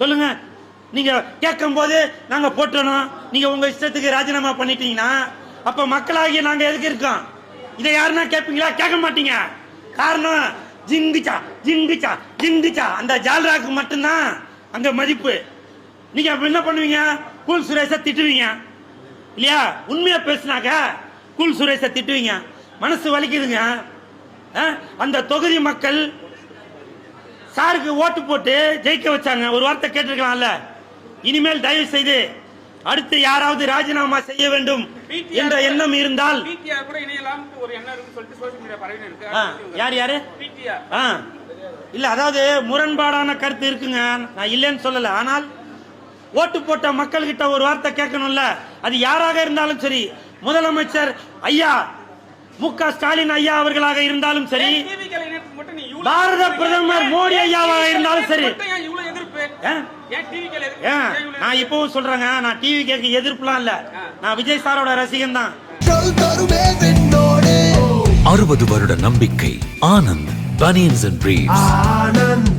சொல்லுங்க. நீங்க கேட்கும் போது நாங்க போட்டணும் நீங்க உங்க இஷ்டத்துக்கு ராஜினாமா பண்ணிட்டீங்கன்னா அப்ப மக்களாகிய நாங்க எதுக்கு இருக்கோம்? இதை யாருன்னா கேட்பீங்களா? கேட்க மாட்டீங்க. காரணம் ஜிங்குச்சா ஜிங்குச்சா ஜிங்குச்சா. அந்த ஜால்ராக்கு மட்டும்தான் அங்க மதிப்பு. நீங்க அப்ப என்ன பண்ணுவீங்க? கூல் சுரேஷ திட்டுவீங்க. இல்லையா? உண்மையா பேசினாக்க கூல் சுரேஷை திட்டுவீங்க. மனசு வலிக்குதுங்க. ஆ? அந்த தொகுதி மக்கள் சாருக்கு ஓட்டு போட்டு ஜெயிக்க வச்சாங்க. ஒரு வார்த்தை கேட்டிருக்கலாம்ல? இனிமேல் தயவு செய்து அடுத்து யாராவது ராஜினாமா செய்ய வேண்டும் என்ற எண்ணம் இருந்தால் யார் யாரு? இல்ல அதாவது முரண்பாடான கருத்து இருக்குங்க. நான் இல்லைன்னு சொல்லல. ஆனால் ஓட்டு போட்ட மக்கள்கிட்ட ஒரு வார்த்தை கேட்கணும்ல. அது யாராக இருந்தாலும் சரி முதலமைச்சர் ஐயா மு க ஸ்டாலின் ஐயா அவர்களாக இருந்தாலும் சரி பாரத பிரதமர் மோடி ஐயாவாக இருந்தாலும் சரி. மட்டும் ஏன் இவ்வளவு எதிர்ப்பு? ஆ? ஏன் டிவி எதிர்ப்பு? ஏன்? ஏன் இவ்வளவு நான் இப்பவும் சொல்றேங்க நான் டிவி கேட்க எதிர்ப்புலாம் இல்ல. நான் விஜய் சாரோட ரசிகன் தான் அறுபது வருட நம்பிக்கை ஆனந்த் பனியன்ஸ் அண்ட் ஆனந்த்.